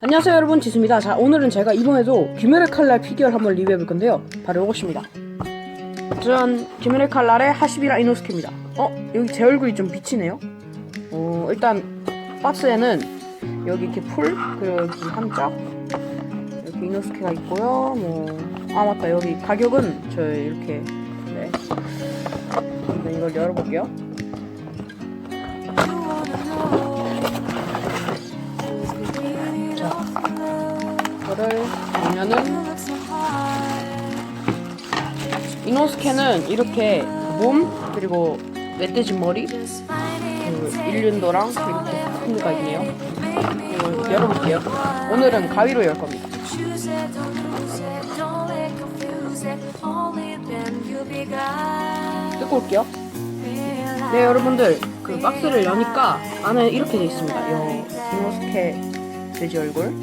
안녕하세요 여러분. 지수입니다. 자 오늘은 제가 이번에도 귀멸의 칼날 피규어를 한번 리뷰해볼 건데요. 바로 이것입니다. 짠 귀멸의 칼날의 하시비라 이노스케입니다. 어? 여기 제 얼굴이 좀 비치네요. 어 일단 박스에는 여기 이렇게 풀 그리고 여기 한짝 이렇게 이노스케가 있고요. 뭐아 맞다. 여기 가격은 저 이렇게 네. 이걸 열어볼게요 보면은 이노스케는 이렇게 몸 그리고 멧돼지 머리 그 일륜도랑 이렇게 스푼드가 있네요. 이걸 열어볼게요. 오늘은 가위로 열 겁니다. 뜯고 올게요. 네 여러분들 그 박스를 여니까 안에 이렇게 돼 있습니다. 요 이노스케 돼지 얼굴.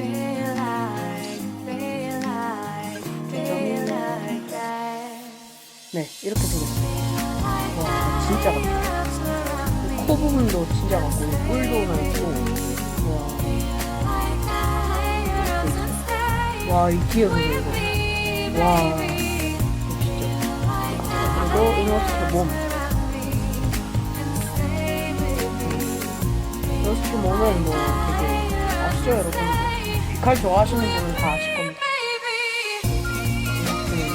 네 이렇게 생겼어요. 와 진짜 같아. 코 부분도 진짜 같고 뿔도 나 있고 와. 와, 이 뒤에 보세요, 이거. 와, 진짜. 그리고 이노스케 몸. 이노스케 몸은 뭐 되게 아시죠, 여러분? 귀칼 좋아하시는 분은 다 아실 겁니다.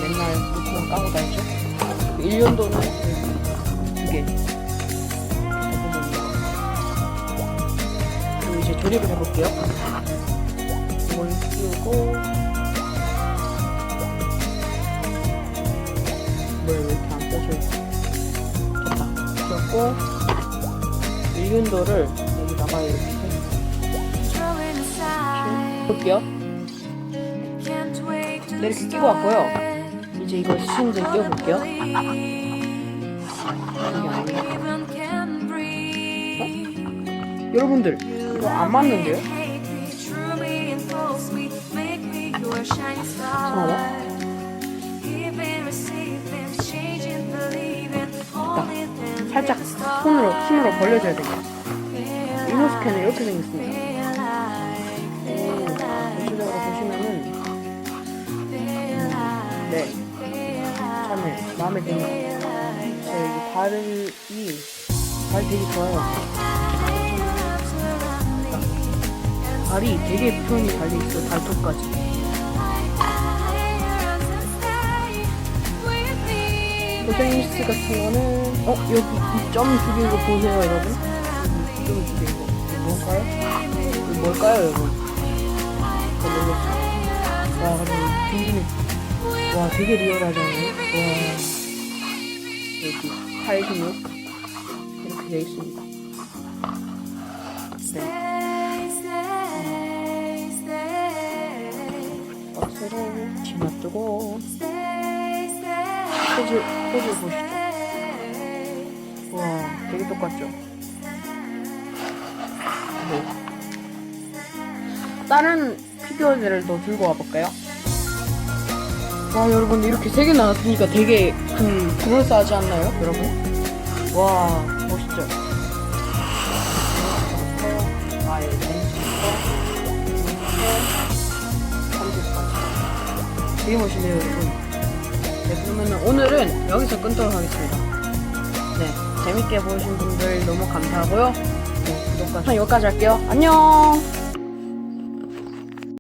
맨날 물통 까고 다니죠? 그 1년도는 두 개. 그리고 이제 조립을 해볼게요. 이걸 끼우고 뭐야 왜 이렇게 안 펴져 있어 됐다 끼웠고 밀균도를 여기다가 이렇게 볼게요 네 이렇게 끼고 왔고요 이제 이거 시운제 끼워볼게요. 아니네 여러분들 이거 안 맞는데요? 잠깐만 됐다 살짝 손으로 힘으로 벌려줘야 돼요. 이노스캔은 이렇게 생겼습니다 마음에 제이 발이 발 되게 좋아요. 발이 되게 표현이 잘 돼 있어요 발톱까지. 고생리스 같은 거는 어 여기 이점두개 이거 보세요 여러분. 점 이거. 이거 뭘까요? 뭘까요 여러분? 저 모르겠어요? 와 근데 빈빈이 와 되게 리얼하잖아요. 와 여기 팔 근육 이렇게 되어 있습니다 네 박스를 집어뜨고 포즈 포즈 보시죠 와 되게 똑같죠 네. 다른 피규어들을 더 들고 와볼까요? 와 여러분 이렇게 세 개 나왔으니까 되게 그 그럴싸하지 않나요 여러분? 와 멋있죠? 아예 되게 멋있네요 여러분. 네 그러면 오늘은 여기서 끊도록 하겠습니다. 네 재밌게 보신 분들 너무 감사하고요. 네 구독과 여기까지 할게요. 안녕